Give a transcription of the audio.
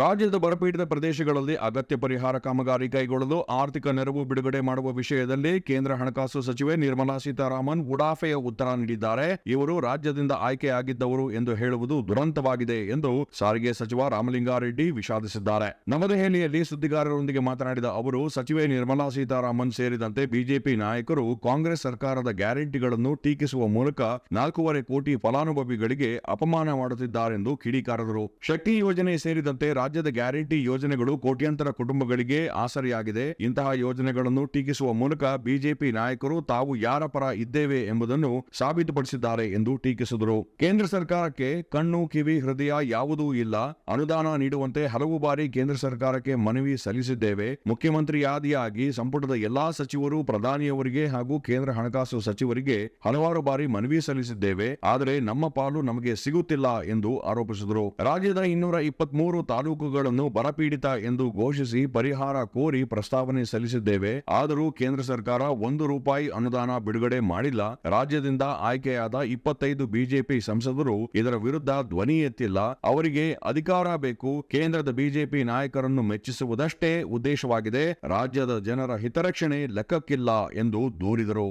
ರಾಜ್ಯದ ಬರಪೀಡಿತ ಪ್ರದೇಶಗಳಲ್ಲಿ ಅಗತ್ಯ ಪರಿಹಾರ ಕಾಮಗಾರಿ ಕೈಗೊಳ್ಳಲು ಆರ್ಥಿಕ ನೆರವು ಬಿಡುಗಡೆ ಮಾಡುವ ವಿಷಯದಲ್ಲಿ ಕೇಂದ್ರ ಹಣಕಾಸು ಸಚಿವೆ ನಿರ್ಮಲಾ ಸೀತಾರಾಮನ್ ಉಡಾಫೆಯ ಉತ್ತರ ನೀಡಿದ್ದಾರೆ. ಇವರು ರಾಜ್ಯದಿಂದ ಆಯ್ಕೆಯಾಗಿದ್ದವರು ಎಂದು ಹೇಳುವುದು ದುರಂತವಾಗಿದೆ ಎಂದು ಸಾರಿಗೆ ಸಚಿವ ರಾಮಲಿಂಗಾರೆಡ್ಡಿ ವಿಷಾದಿಸಿದ್ದಾರೆ. ನವದೆಹಲಿಯಲ್ಲಿ ಸುದ್ದಿಗಾರರೊಂದಿಗೆ ಮಾತನಾಡಿದ ಅವರು, ಸಚಿವೆ ನಿರ್ಮಲಾ ಸೀತಾರಾಮನ್ ಸೇರಿದಂತೆ ಬಿಜೆಪಿ ನಾಯಕರು ಕಾಂಗ್ರೆಸ್ ಸರ್ಕಾರದ ಗ್ಯಾರಂಟಿಗಳನ್ನು ಟೀಕಿಸುವ ಮೂಲಕ ನಾಲ್ಕೂವರೆ ಕೋಟಿ ಫಲಾನುಭವಿಗಳಿಗೆ ಅಪಮಾನ ಮಾಡುತ್ತಿದ್ದಾರೆಂದು ಕಿಡಿಕಾರದರು. ಶಕ್ತಿ ಯೋಜನೆ ಸೇರಿದಂತೆ ರಾಜ್ಯದ ಗ್ಯಾರಂಟಿ ಯೋಜನೆಗಳು ಕೋಟ್ಯಾಂತರ ಕುಟುಂಬಗಳಿಗೆ ಆಸರೆಯಾಗಿದೆ. ಇಂತಹ ಯೋಜನೆಗಳನ್ನು ಟೀಕಿಸುವ ಮೂಲಕ ಬಿಜೆಪಿ ನಾಯಕರು ತಾವು ಯಾರ ಪರ ಇದ್ದೇವೆ ಎಂಬುದನ್ನು ಸಾಬೀತುಪಡಿಸಿದ್ದಾರೆ ಎಂದು ಟೀಕಿಸಿದರು. ಕೇಂದ್ರ ಸರ್ಕಾರಕ್ಕೆ ಕಣ್ಣು, ಕಿವಿ, ಹೃದಯ ಯಾವುದೂ ಇಲ್ಲ. ಅನುದಾನ ನೀಡುವಂತೆ ಹಲವು ಬಾರಿ ಕೇಂದ್ರ ಸರ್ಕಾರಕ್ಕೆ ಮನವಿ ಸಲ್ಲಿಸಿದ್ದೇವೆ. ಮುಖ್ಯಮಂತ್ರಿಯಾದಿಯಾಗಿ ಸಂಪುಟದ ಎಲ್ಲಾ ಸಚಿವರು ಪ್ರಧಾನಿಯವರಿಗೆ ಹಾಗೂ ಕೇಂದ್ರ ಹಣಕಾಸು ಸಚಿವರಿಗೆ ಹಲವಾರು ಬಾರಿ ಮನವಿ ಸಲ್ಲಿಸಿದ್ದೇವೆ. ಆದರೆ ನಮ್ಮ ಪಾಲು ನಮಗೆ ಸಿಗುತ್ತಿಲ್ಲ ಎಂದು ಆರೋಪಿಸಿದರು. ರಾಜ್ಯದ ಇನ್ನೂರ ಇಪ್ಪತ್ಮೂರು ತಾಲೂಕುಗಳನ್ನು ಬರಪೀಡಿತ ಎಂದು ಘೋಷಿಸಿ ಪರಿಹಾರ ಕೋರಿ ಪ್ರಸ್ತಾವನೆ ಸಲ್ಲಿಸಿದ್ದೇವೆ. ಆದರೂ ಕೇಂದ್ರ ಸರ್ಕಾರ ಒಂದು ರೂಪಾಯಿ ಅನುದಾನ ಬಿಡುಗಡೆ ಮಾಡಿಲ್ಲ. ರಾಜ್ಯದಿಂದ ಆಯ್ಕೆಯಾದ ಇಪ್ಪತ್ತೈದು ಬಿಜೆಪಿ ಸಂಸದರು ಇದರ ವಿರುದ್ಧ ಧ್ವನಿ ಎತ್ತಿಲ್ಲ. ಅವರಿಗೆ ಅಧಿಕಾರ ಬೇಕು. ಕೇಂದ್ರದ ಬಿಜೆಪಿ ನಾಯಕರನ್ನು ಮೆಚ್ಚಿಸುವುದಷ್ಟೇ ಉದ್ದೇಶವಾಗಿದೆ. ರಾಜ್ಯದ ಜನರ ಹಿತರಕ್ಷಣೆ ಲೆಕ್ಕಕ್ಕಿಲ್ಲ ಎಂದು ದೂರಿದರು.